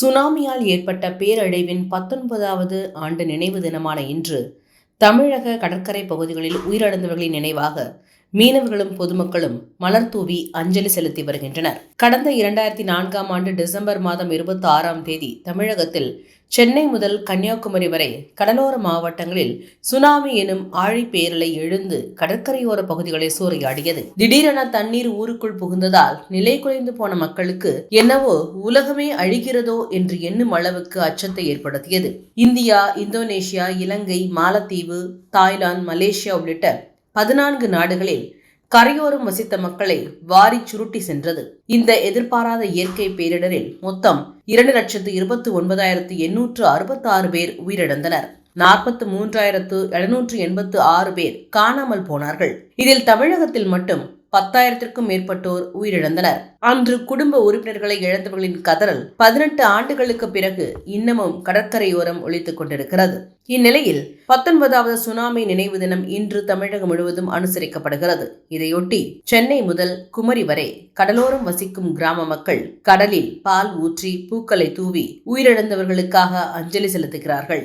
சுனாமியால் ஏற்பட்ட பேரழிவின் பத்தொன்பதாவது ஆண்டு நினைவு தினமான இன்று தமிழக கடற்கரை பகுதிகளில் உயிரிழந்தவர்களின் நினைவாக மீனவர்களும் பொதுமக்களும் மலர் தூவி அஞ்சலி செலுத்தி வருகின்றனர். கடந்த இரண்டாயிரத்தி நான்காம் ஆண்டு டிசம்பர் மாதம் இருபத்தி ஆறாம் தேதி தமிழகத்தில் சென்னை முதல் கன்னியாகுமரி வரை கடலோர மாவட்டங்களில் சுனாமி எனும் ஆழிப்பேரலை எழுந்து கடற்கரையோர பகுதிகளை சூறையாடியது. திடீரென தண்ணீர் ஊருக்குள் புகுந்ததால் நிலை குலைந்து போன மக்களுக்கு என்னவோ உலகமே அழிகிறதோ என்று எண்ணும் அளவுக்கு அச்சத்தை ஏற்படுத்தியது. இந்தியா இந்தோனேஷியா இலங்கை மாலத்தீவு தாய்லாந்து மலேசியா உள்ளிட்ட பதினான்கு நாடுகளில் கரையோரம் வசித்த மக்களை வாரி சுருட்டி சென்றது. இந்த எதிர்பாராத இயற்கை பேரிடரில் மொத்தம் இரண்டு லட்சத்து இருபத்தி ஒன்பதாயிரத்து எண்ணூற்று அறுபத்தி ஆறு பேர் உயிரிழந்தனர். நாற்பத்து மூன்றாயிரத்து எழுநூற்று எண்பத்து ஆறு பேர் காணாமல் போனார்கள். இதில் தமிழகத்தில் மட்டும் பத்தாயிரத்திற்கும் மேற்பட்டோர் உயிரிழந்தனர். அன்று குடும்ப உறுப்பினர்களை இழந்தவர்களின் கதறல் பதினெட்டு ஆண்டுகளுக்கு பிறகு இன்னமும் கடற்கரையோரம் ஒழித்துக் கொண்டிருக்கிறது. இந்நிலையில் பத்தொன்பதாவது சுனாமி நினைவு தினம் இன்று தமிழகம் முழுவதும் அனுசரிக்கப்படுகிறது. இதையொட்டி சென்னை முதல் குமரி வரை கடலோரம் வசிக்கும் கிராம மக்கள் கடலில் பால் ஊற்றி பூக்களை தூவி உயிரிழந்தவர்களுக்காக அஞ்சலி செலுத்துகிறார்கள்.